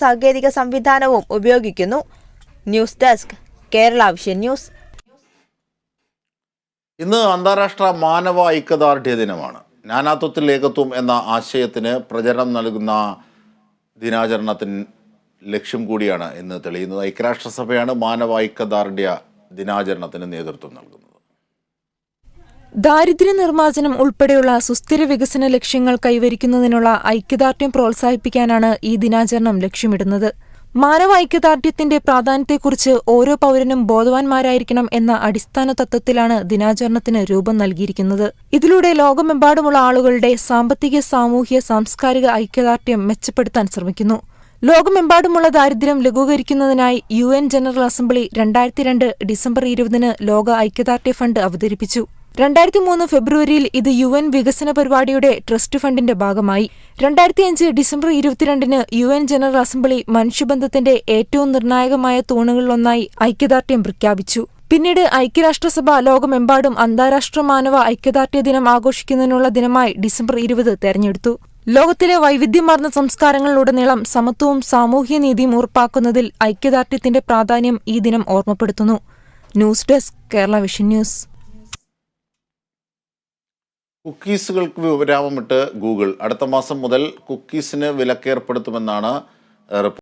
സാങ്കേതിക സംവിധാനവും ഉപയോഗിക്കുന്നു. News desk Kerala vision news. ഇന്ന് അന്താരാഷ്ട്ര മാനവ ഐക്യദാർഢ്യ ദിനമാണ്. നാനാത്വത്തിൽ ഏകത്വം എന്ന ആശയത്തിന് പ്രചരണം നൽകുന്ന ദിനാചരണത്തിന് ലക്ഷ്യം കൂടിയാണ് ഇന്ന് തെളിയുന്നത്. ഐക്യരാഷ്ട്രസഭയാണ് മാനവ ഐക്യദാർഢ്യ ദിനാചരണത്തിന് നേതൃത്വം നൽകുന്നത്. ദാരിദ്ര്യ നിർമ്മാർജനം ഉൾപ്പെടെയുള്ള സുസ്ഥിര വികസന ലക്ഷ്യങ്ങൾ കൈവരിക്കുന്നതിനുള്ള ഐക്യദാർഢ്യം പ്രോത്സാഹിപ്പിക്കാനാണ് ഈ ദിനാചരണം ലക്ഷ്യമിടുന്നത്. മാനവ ഐക്യദാർഢ്യത്തിന്റെ പ്രാധാന്യത്തെക്കുറിച്ച് ഓരോ പൗരനും ബോധവാന്മാരായിരിക്കണം എന്ന അടിസ്ഥാന തത്വത്തിലാണ് ദിനാചരണത്തിന് രൂപം നൽകിയിരിക്കുന്നത്. ഇതിലൂടെ ലോകമെമ്പാടുമുള്ള ആളുകളുടെ സാമ്പത്തിക സാമൂഹ്യ സാംസ്കാരിക ഐക്യദാർഢ്യം മെച്ചപ്പെടുത്താൻ ശ്രമിക്കുന്നു. ലോകമെമ്പാടുമുള്ള ദാരിദ്ര്യം ലഘൂകരിക്കുന്നതിനായി യു എൻ ജനറൽ അസംബ്ലി രണ്ടായിരത്തി രണ്ട് ഡിസംബർ ഇരുപതിന് ലോക ഐക്യദാർഢ്യ ഫണ്ട് അവതരിപ്പിച്ചു. രണ്ടായിരത്തി മൂന്ന് ഫെബ്രുവരിയിൽ ഇത് യു എൻ വികസന പരിപാടിയുടെ ട്രസ്റ്റ് ഫണ്ടിന്റെ ഭാഗമായി. രണ്ടായിരത്തി അഞ്ച് ഡിസംബർ ഇരുപത്തിരണ്ടിന് യു എൻ ജനറൽ അസംബ്ലി മനുഷ്യബന്ധത്തിന്റെ ഏറ്റവും നിർണായകമായ തൂണുകളിലൊന്നായി ഐക്യദാർഢ്യം പ്രഖ്യാപിച്ചു. പിന്നീട് ഐക്യരാഷ്ട്രസഭ ലോകമെമ്പാടും അന്താരാഷ്ട്ര മാനവ ഐക്യദാർഢ്യ ദിനം ആഘോഷിക്കുന്നതിനുള്ള ദിനമായി ഡിസംബർ ഇരുപത് തെരഞ്ഞെടുത്തു. ലോകത്തിലെ വൈവിധ്യമാർന്ന സംസ്കാരങ്ങളിലുടനീളം സമത്വവും സാമൂഹ്യ സാമൂഹ്യനീതിയും ഉറപ്പാക്കുന്നതിൽ ഐക്യദാർഢ്യത്തിന്റെ പ്രാധാന്യം ഈ ദിനം ഓർമ്മപ്പെടുത്തുന്നു. News desk Kerala vision news. കുക്കീസുകൾക്ക് വിരാമമിട്ട് ഗൂഗിൾ. അടുത്ത മാസം മുതൽ കുക്കീസിന് വിലക്കേർപ്പെടുത്തുമെന്നാണ് റിപ്പോർട്ട്